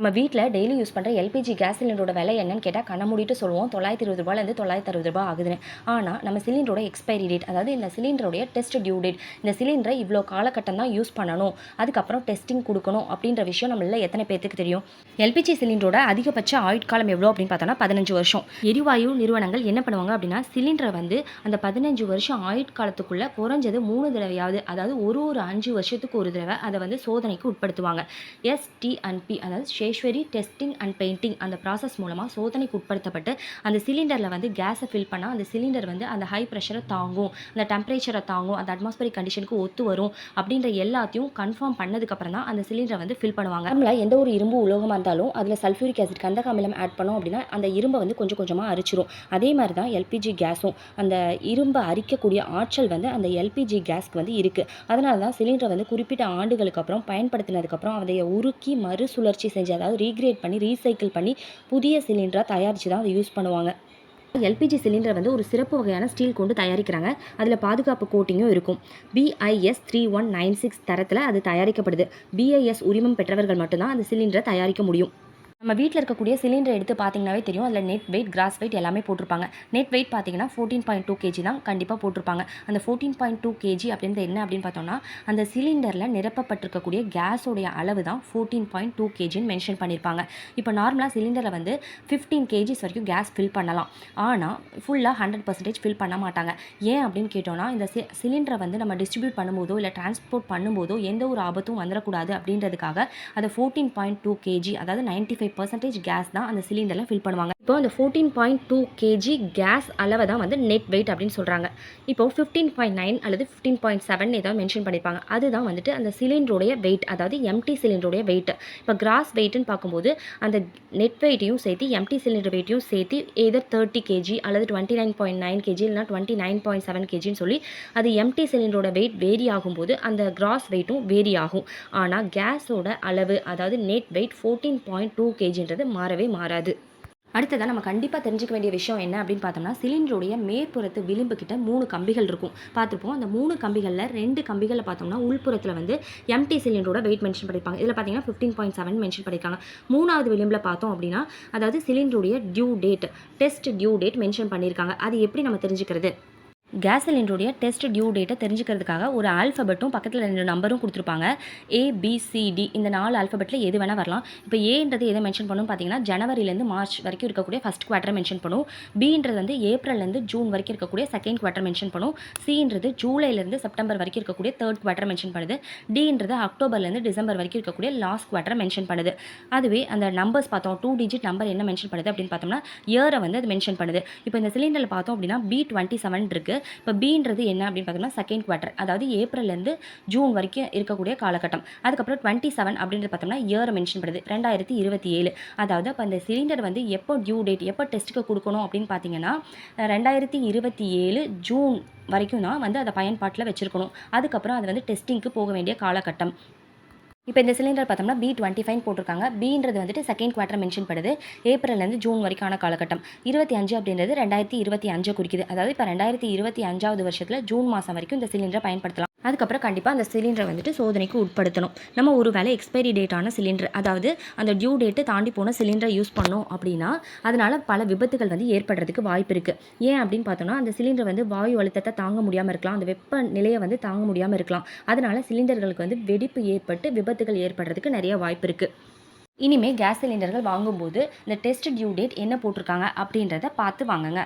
நம்ம வீட்டில் daily use பண்ணுற எல்பிஜி கேஸ் சிலிண்டரோட விலை என்னன்னு கேட்டால் கண்ண மூடிட்டு சொல்லுவோம். தொள்ளாயிரத்தி இருபது ரூபாயிலேருந்து தொள்ளாயிரத்தி அறுபது ரூபாய் ஆகுதுன்னு. ஆனால் நம்ம சிலிண்டரோட எக்ஸ்பைரி டேட் அதாவது இந்த சிலிண்டருடைய டெஸ்ட் டியூ டேட் இந்த சிலிண்டரை இவ்வளோ காலகட்டம் தான் யூஸ் பண்ணணும். அதுக்கப்புறம் டெஸ்டிங் கொடுக்கணும் அப்படின்ற விஷயம் நம்மள எத்தனை பேர்த்துக்கு தெரியும்? எல்பிஜி சிலிண்டரோட அதிகபட்ச ஆயுட்காலம் எவ்வளோ அப்படின்னு பார்த்தோன்னா பதினஞ்சு வருஷம். எரிவாயு நிறுவனங்கள் என்ன பண்ணுவாங்க அப்படின்னா சிலிண்டரை வந்து அந்த பதினஞ்சு வருஷம் ஆயுட்காலத்துக்குள்ளே குறைஞ்சது மூணு தடவையாவது அதாவது ஒரு ஒரு அஞ்சு வருஷத்துக்கு ஒரு தடவை அதை வந்து சோதனைக்கு உட்படுத்துவாங்க. எஸ்டிஎன்பி அண்ட் பி அதாவது மகேஸ்வரி டெஸ்டிங் அண்ட் பெயிண்டிங் அந்த ப்ராசஸ் மூலமாக சோதனைக்கு உட்படுத்தப்பட்டு அந்த சிலிண்டரில் வந்து கேஸை ஃபில் பண்ணால் அந்த சிலிண்டர் வந்து அந்த ஹை ப்ரெஷரை தாங்கும். அந்த டெம்பரேச்சரை தாங்கும். அந்த அட்மாஸ்பரிக் கண்டிஷனுக்கு ஒத்து வரும். அப்படின்ற எல்லாத்தையும் கன்ஃபார்ம் பண்ணதுக்கப்புறம் தான் அந்த சிலிண்டரை வந்து ஃபில் பண்ணுவாங்க. நம்மள எந்த ஒரு இரும்பு உலோகமாக இருந்தாலும் அதில் சல்ஃபியூரிக் ஆசிட் கந்தக அமிலம் ஆட் பண்ணோம் அப்படின்னா அந்த இரும்பை வந்து கொஞ்சம் கொஞ்சமாக அரிச்சிரும். அதே மாதிரி தான் எல்பிஜி கேஸும் அந்த இரும்பை அரிக்கக்கூடிய ஆற்றல் வந்து அந்த எல்பிஜி கேஸ்க்கு வந்து இருக்குது அதனால தான் சிலிண்டரை வந்து குறிப்பிட்ட ஆண்டுகளுக்கு அப்புறம் பயன்படுத்தினதுக்கப்புறம் அதை உருக்கி மறுசுழற்சி செஞ்சு அதாவது ரீக்ரியேட் பண்ணி ரீசைக்கிள் பண்ணி புதிய சிலிண்டராக தயாரித்து தான் அதை யூஸ் பண்ணுவாங்க. எல்பிஜி சிலிண்டர் வந்து ஒரு சிறப்பு வகையான ஸ்டீல் கொண்டு தயாரிக்கிறாங்க. அதில் பாதுகாப்பு கோட்டிங்கும் இருக்கும். BIS three one nine six தரத்தில் அது தயாரிக்கப்படுது. பிஐஎஸ் உரிமம் பெற்றவர்கள் மட்டும்தான் அந்த சிலிண்டரை தயாரிக்க முடியும். நம்ம வீட்டில் இருக்கக்கூடிய சிலிண்டர் எடுத்து பார்த்தீங்கன்னாவே தெரியும். அதில் நெட் வெயிட் கிராஸ் வெயிட் எல்லாமே போட்டிருப்பாங்க. நெட் வெயிட் பார்த்தீங்கன்னா ஃபோர்டீன் பாயிண்ட் டூ கேஜி தான் கண்டிப்பாக போட்டிருப்பாங்க. அந்த ஃபோர்டீன் பாயிண்ட் டூ கேஜி அப்படின்றது என்ன அப்படின்னு பார்த்தோம்னா அந்த சிலிண்டரில் நிரப்பப்பட்டிருக்கக்கூடிய கேஸோடைய அளவு தான் ஃபோர்டீன் பாயிண்ட் டூ கேஜின்னு மென்ஷன் பண்ணியிருப்பாங்க இப்போ நார்மலாக சிலிண்டரில் வந்து ஃபிஃப்டீன் கேஜிஸ் வரைக்கும் கேஸ் ஃபில் பண்ணலாம். ஆனால் ஃபுல்லாக ஹண்ட்ரட் பர்சன்டேஜ் ஃபில் பண்ண மாட்டாங்க. ஏன் அப்படின்னு கேட்டோம்னா இந்த சி சிலிண்டரை வந்து நம்ம டிஸ்ட்ரிபியூட் பண்ணும்போதோ இல்லை டிரான்ஸ்போர்ட் பண்ணும்போதோ எந்த ஒரு ஆபத்தும் வந்துடக்கூடாது அப்படின்றதுக்காக அதை ஃபோர்டீன் பாயிண்ட் டூ கேஜி அதாவது நைன்ட்டி ஃபைவ் பர்சன்டேஜ் கேஸ் தான் அந்த சிலிண்டரில் ஃபில் பண்ணுவாங்க. இப்போ அந்த fourteen point two KG gas அளவை தான் வந்து நெட் வெயிட் அப்படின்னு சொல்கிறாங்க இப்போ ஃபிஃப்டீன் பாயிண்ட் நைன் அல்லது ஃபிஃப்டீன் பாயிண்ட் செவன் ஏதாவது மென்ஷன் பண்ணியிருப்பாங்க அதுதான் வந்துட்டு அந்த சிலிண்டருடைய வெயிட் அதாவது எம்டி சிலிண்டருடைய வெயிட் இப்போ கிராஸ் வெயிட்னு பார்க்கும்போது அந்த நெட் வெயிட்டையும் சேர்த்து எம்டி சிலிண்டர் வெயிட்டையும் சேர்த்து ஏதர் தேர்ட்டி கேஜி அல்லது twenty nine point nine KG இல்லைனா டுவெண்ட்டி நைன் பாயிண்ட் செவன் கேஜின்னு சொல்லி அது எம்டி சிலிண்டரோட வெயிட் வேரி ஆகும்போது அந்த கிராஸ் வெயிட்டும் வேரி ஆகும். ஆனால் கேஸோட அளவு அதாவது net weight fourteen point two கேஜின்றது மாறவே மாறாது. அடுத்ததாக நம்ம கண்டிப்பாக தெரிஞ்சுக்க வேண்டிய விஷயம் என்ன அப்படின்னு பார்த்தோம்னா சிலிண்டருடைய மேற்புறத்து விளிம்பு கிட்ட மூணு கம்பிகள் இருக்கும். பார்த்துருப்போம் அந்த மூணு கம்பிகளில் ரெண்டு கம்பிகளில் பார்த்தோம்னா உள்புறத்தில் வந்து எம்டி சிலிண்டரோட வெயிட் மென்ஷன் பண்ணியிருப்பாங்க இதில் பார்த்தீங்கன்னா ஃபிஃப்டீன் பாயிண்ட் செவன் மென்ஷன் பண்ணியிருக்காங்க மூணாவது விளிம்பில் பார்த்தோம் அப்படின்னா அதாவது சிலிண்டருடைய due date test due date mention பண்ணியிருக்காங்க அது எப்படி நம்ம தெரிஞ்சுக்கிறது? கேஸ் சிலிண்டருடைய டெஸ்ட் டியூ டேட்டை தெரிஞ்சுக்கிறதுக்காக ஒரு ஆல்ஃபபெட்டும் பக்கத்தில் ரெண்டு நம்பரும் கொடுத்துருப்பாங்க. ஏபிசிடி இந்த நாலு ஆல்ஃபபெட்டில் எது வேணால் வரலாம். இப்போ ஏன்றது எதை மென்ஷன் பண்ணும் பார்த்தீங்கன்னா ஜனவரிலேருந்து மார்ச் வரைக்கும் இருக்கக்கூடிய ஃபஸ்ட் குவார்ட்டர் மென்ஷன் பண்ணும். பின்றது வந்து ஏப்ரல்லேருந்து ஜூன் வரைக்கும் இருக்கக்கூடிய செகண்ட் குவார்ட்டர் மென்ஷன் பண்ணும். சின்றது ஜூலைலேருந்து செப்டம்பர் வரைக்கும் இருக்கக்கூடிய தேர்ட் குவார்ட்டர் மென்ஷன் பண்ணுது. டின்றது அக்டோபர்லேருந்து டிசம்பர் வரைக்கும் இருக்கக்கூடிய லாஸ்ட் குவார்ட்டர் மென்ஷன் பண்ணுது. அதுவே அந்த நம்பர்ஸ் பார்த்தோம் டூ டிஜிட் நம்பர் என்ன மென்ஷன் பண்ணுது அப்படின்னு பார்த்தோம்னா இயரை வந்து அது மென்ஷன் பண்ணுது. இப்போ இந்த சிலிண்டரில் பார்த்தோம் அப்படின்னா பி டுவெண்ட்டி செவன் இருக்குது இப்போ பின்றது என்ன அப்படின்னு பார்த்தோம்னா செகண்ட் குவார்ட்டர் அதாவது ஏப்ரல்லேருந்து ஜூன் வரைக்கும் இருக்கக்கூடிய காலகட்டம். அதுக்கப்புறம் டுவெண்ட்டி செவன் அப்படின்றது பார்த்தோம்னா இயர் மென்ஷன் பண்ணுது ரெண்டாயிரத்தி இருபத்தி ஏழு. அதாவது அப்போ அந்த சிலிண்டர் வந்து எப்போ டியூ டேட் எப்போ டெஸ்ட்டுக்கு கொடுக்கணும் அப்படின்னு பார்த்தீங்கன்னா ரெண்டாயிரத்தி இருபத்தி ஏழு ஜூன் வரைக்கும் தான் வந்து அதை பயன்பாட்டில் வச்சுருக்கணும். அதுக்கப்புறம் அது வந்து டெஸ்டிங்க்கு போக வேண்டிய காலகட்டம். இப்போ இந்த சிலிண்டர் பார்த்தோம்னா பி டுவெண்ட்டி ஃபைவ் போட்டிருக்காங்க. பின்றது வந்துட்டு செகண்ட் குவார்ட்டர் மென்ஷன் பண்ணுது ஏப்ரல்லேருந்து ஜூன் வரைக்கான காலகட்டம். இருபத்தி அஞ்சு அப்படின்றது ரெண்டாயிரத்தி இருபத்தி அஞ்சு குறிக்குது. அதாவது இப்போ ரெண்டாயிரத்தி இருபத்தி அஞ்சாவது வருஷத்தில் ஜூன் மாதம் வரைக்கும் இந்த சிலிண்டரை பயன்படுத்தலாம். அதுக்கப்புறம் கண்டிப்பாக அந்த சிலிண்டரை வந்துட்டு சோதனைக்கு உட்படுத்தணும். நம்ம ஒரு வேளை எக்ஸ்பைரி டேட்டான சிலிண்டர் அதாவது அந்த டியூ டேட்டு தாண்டி போன சிலிண்டரை யூஸ் பண்ணோம் அப்படின்னா அதனால் பல விபத்துகள் வந்து ஏற்படுறதுக்கு வாய்ப்பு இருக்குது ஏன் அப்படின்னு பார்த்தோம்னா அந்த சிலிண்டர் வந்து வாயு அழுத்தத்தை தாங்க முடியாமல் இருக்கலாம். அந்த வெப்ப நிலையை வந்து தாங்க முடியாமல் இருக்கலாம். அதனால் சிலிண்டர்களுக்கு வந்து வெடிப்பு ஏற்பட்டு விபத்துகள் ஏற்படுறதுக்கு நிறைய வாய்ப்பு இருக்குது இனிமேல் கேஸ் சிலிண்டர்கள் வாங்கும்போது இந்த டெஸ்ட் டியூ டேட் என்ன போட்டிருக்காங்க அப்படின்றத பார்த்து வாங்குங்க.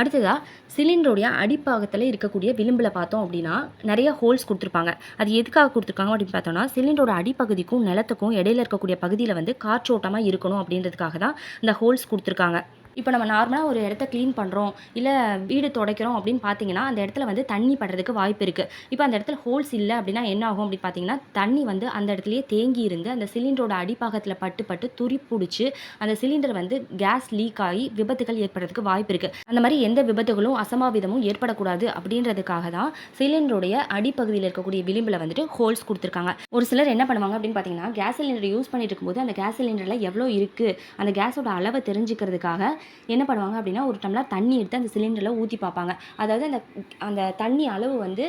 அடுத்ததாக சிலிண்டருடைய அடிப்பாகத்தில் இருக்கக்கூடிய விளிம்பில் பார்த்தோம் அப்படின்னா நிறைய ஹோல்ஸ் கொடுத்துருப்பாங்க. அது எதுக்காக கொடுத்துருக்காங்க அப்படின்னு பார்த்தோம்னா சிலிண்டரோட அடிப்பகுதிக்கும் நிலத்துக்கும் இடையில இருக்கக்கூடிய பகுதியில் வந்து காற்றோட்டமாக இருக்கணும் அப்படின்றதுக்காக தான் இந்த ஹோல்ஸ் கொடுத்துருக்காங்க. இப்போ நம்ம நார்மலாக ஒரு இடத்த க்ளீன் பண்ணுறோம் இல்லை வீடு துடைக்கிறோம் அப்படின்னு பார்த்தீங்கன்னா அந்த இடத்துல வந்து தண்ணி படுறதுக்கு வாய்ப்பு இருக்குது இப்போ அந்த இடத்துல ஹோல்ஸ் இல்லை அப்படின்னா என்ன ஆகும் அப்படின்னு பார்த்தீங்கன்னா தண்ணி வந்து அந்த இடத்துலையே தேங்கி இருந்து அந்த சிலிண்டரோட அடிப்பாகத்தில் பட்டு பட்டு துரி பிடிச்சி அந்த சிலிண்டர் வந்து கேஸ் லீக் ஆகி விபத்துகள் ஏற்படுறதுக்கு வாய்ப்பு இருக்குது அந்த மாதிரி எந்த விபத்துகளும் அசம்பாவிதமும் ஏற்படக்கூடாது அப்படின்றதுக்காக தான் சிலிண்டருடைய அடிப்பகுதியில் இருக்கக்கூடிய விளிம்பில் வந்துட்டு ஹோல்ஸ் கொடுத்துருக்காங்க. ஒரு சிலர் என்ன பண்ணுவாங்க அப்படின்னு பார்த்தீங்கன்னா கேஸ் சிலிண்டர் யூஸ் பண்ணிட்டு இருக்கும்போது அந்த கேஸ் சிலிண்டரில் எவ்வளோ இருக்குது அந்த கேஸோட அளவை தெரிஞ்சுக்கிறதுக்காக என்ன பண்ணுவாங்க அப்படின்னா ஒரு டம்ளர் தண்ணி எடுத்து அந்த சிலிண்டரில் ஊற்றி பார்ப்பாங்க. அதாவது அந்த அந்த தண்ணி அளவு வந்து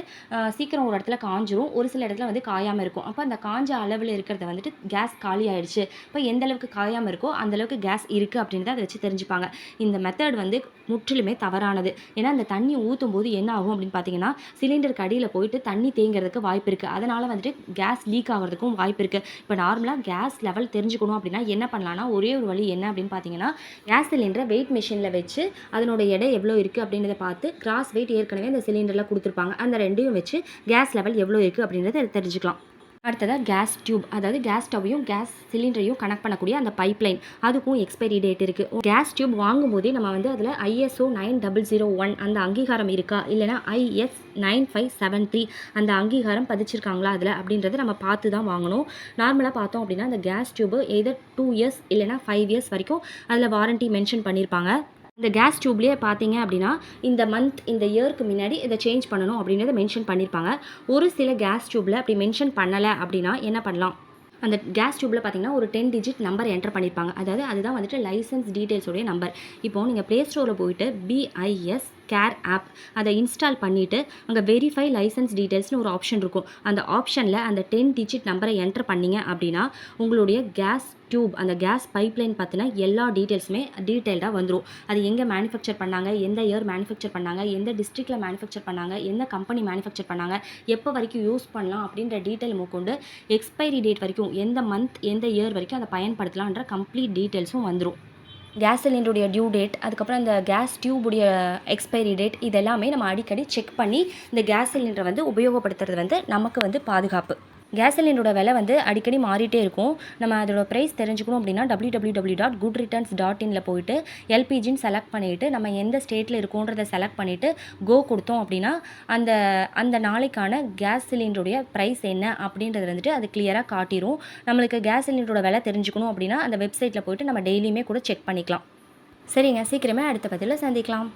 சீக்கிரம் ஒரு இடத்துல காஞ்சிரும். ஒரு சில இடத்துல வந்து காயாமல் இருக்கும். அப்போ அந்த காஞ்ச அளவில் இருக்கிறத வந்துட்டு கேஸ் காலி ஆயிடுச்சு. இப்போ எந்த அளவுக்கு காயாமல் இருக்கோ அந்த அளவுக்கு கேஸ் இருக்குது அப்படின்றத அதை வச்சு தெரிஞ்சுப்பாங்க. இந்த மெத்தட் வந்து முற்றிலுமே தவறானது. ஏன்னா அந்த தண்ணி ஊற்றும் போது என்ன ஆகும் அப்படின்னு பார்த்தீங்கன்னா சிலிண்டருக்கு அடியில் போயிட்டு தண்ணி தேங்கிறதுக்கு வாய்ப்பு இருக்குது அதனால் வந்துட்டு கேஸ் லீக் ஆகிறதுக்கும் வாய்ப்பு இருக்குது இப்போ நார்மலாக கேஸ் லெவல் தெரிஞ்சுக்கணும் அப்படின்னா என்ன பண்ணலாம்னா ஒரே ஒரு வழி என்ன அப்படின்னு பார்த்தீங்கன்னா கேஸ் சிலிண்டர் வெயிட் மிஷினில் வச்சு அதனோட எடை எவ்வளோ இருக்குது அப்படின்றத பார்த்து கிராஸ் வெயிட் ஏற்கனவே அந்த சிலிண்டரில் கொடுத்துருப்பாங்க. அந்த ரெண்டையும் வச்சு கேஸ் லெவல் எவ்வளோ இருக்குது அப்படின்றத தெரிஞ்சுக்கலாம். அடுத்ததாக கேஸ் டியூப் அதாவது கேஸ் ஸ்டவ்வையும் கேஸ் சிலிண்டரையும் கனெக்ட் பண்ணக்கூடிய அந்த பைப்லைன் அதுக்கும் எக்ஸ்பைரி டேட் இருக்குது கேஸ் டியூப் வாங்கும்போதே நம்ம வந்து அதில் ISO nine double zero one அந்த அங்கீகாரம் இருக்கா? இல்லைனா IS nine five seven three அந்த அங்கீகாரம் பதிச்சிருக்காங்களா அதில்? அப்படின்றத நம்ம பார்த்து தான் வாங்கணும் நார்மலாக பார்த்தோம் அப்படின்னா அந்த gas tube either two years இல்லைனா ஃபைவ் இயர்ஸ் வரைக்கும் அதில் வாரண்டி மென்ஷன் பண்ணியிருப்பாங்க இந்த கேஸ் டியூப்லேயே பார்த்தீங்க அப்படின்னா இந்த மந்த் இந்த இயருக்கு முன்னாடி இதை சேஞ்ச் பண்ணணும் அப்படின்றத மென்ஷன் பண்ணியிருப்பாங்க ஒரு சில கேஸ் டியூப்பில் அப்படி மென்ஷன் பண்ணலை அப்படின்னா என்ன பண்ணலாம்? அந்த கேஸ் டியூப்பில் பார்த்தீங்கன்னா ஒரு டென் டிஜிட் நம்பர் என்டர் பண்ணியிருப்பாங்க அதாவது அதுதான் வந்துட்டு லைசன்ஸ் டீட்டெயில்ஸோடைய நம்பர் இப்போது நீங்கள் ப்ளே ஸ்டோரில் போயிட்டு பிஐஎஸ் கேர் ஆப் அதை இன்ஸ்டால் பண்ணிவிட்டு அங்கே வெரிஃபை லைசன்ஸ் டீட்டெயில்ஸ்னு ஒரு ஆப்ஷன் இருக்கும். அந்த ஆப்ஷனில் அந்த டென் டிஜிட் நம்பரை என்டர் பண்ணீங்க அப்படின்னா உங்களுடைய கேஸ் டியூப் அந்த கேஸ் பைப்லைன் பற்றின எல்லா டீட்டெயில்ஸுமே டீட்டெயில்டாக வந்துடும் அது எங்கே மேனுஃபேக்சர் பண்ணாங்க எந்த இயர் மேனுஃபேக்சர் பண்ணாங்க எந்த டிஸ்ட்ரிக்டில் மேனுஃபேக்சர் பண்ணாங்க எந்த கம்பெனி மேனுஃபேக்சர் பண்ணாங்க எப்போ வரைக்கும் யூஸ் பண்ணலாம் அப்படின்ற டீட்டெயில் மூக்கொண்டு எக்ஸ்பைரி டேட் வரைக்கும் எந்த மந்த் எந்த இயர் வரைக்கும் அதை பயன்படுத்தலான்ற கம்ப்ளீட் டீட்டெயில்ஸும் வந்துடும் கேஸ் சிலிண்டருடைய டியூ டேட் அதுக்கப்புறம் இந்த கேஸ் டியூபுடைய எக்ஸ்பைரி டேட் இதெல்லாமே நம்ம அடிக்கடி செக் பண்ணி இந்த கேஸ் சிலிண்டரை வந்து உபயோகப்படுத்துறது வந்து நமக்கு வந்து பாதுகாப்பு. கேஸ் சிலிண்டரோட விலை வந்து அடிக்கடி மாறிட்டே இருக்கும். நம்ம அதோட ப்ரைஸ் தெரிஞ்சுக்கணும் அப்படின்னா W W W dot good returns dot இனில் போயிட்டு எல்பிஜின்னு செலக்ட் பண்ணிவிட்டு நம்ம எந்த ஸ்டேட்டில் இருக்கோன்றதை செலக்ட் பண்ணிவிட்டு கோ கொடுத்தோம் அப்படின்னா அந்த அந்த நாளைக்கான கேஸ் சிலிண்டருடைய ப்ரைஸ் என்ன அப்படின்றது வந்துட்டு அது கிளியராக காட்டிடும் நம்மளுக்கு கேஸ் சிலிண்டரோட விலை தெரிஞ்சுக்கணும் அப்படின்னா அந்த வெப்சைட்டில் போயிட்டு நம்ம டெய்லியுமே கூட செக் பண்ணிக்கலாம். சரிங்க சீக்கிரமே அடுத்த பதிவில் சந்திக்கலாம்.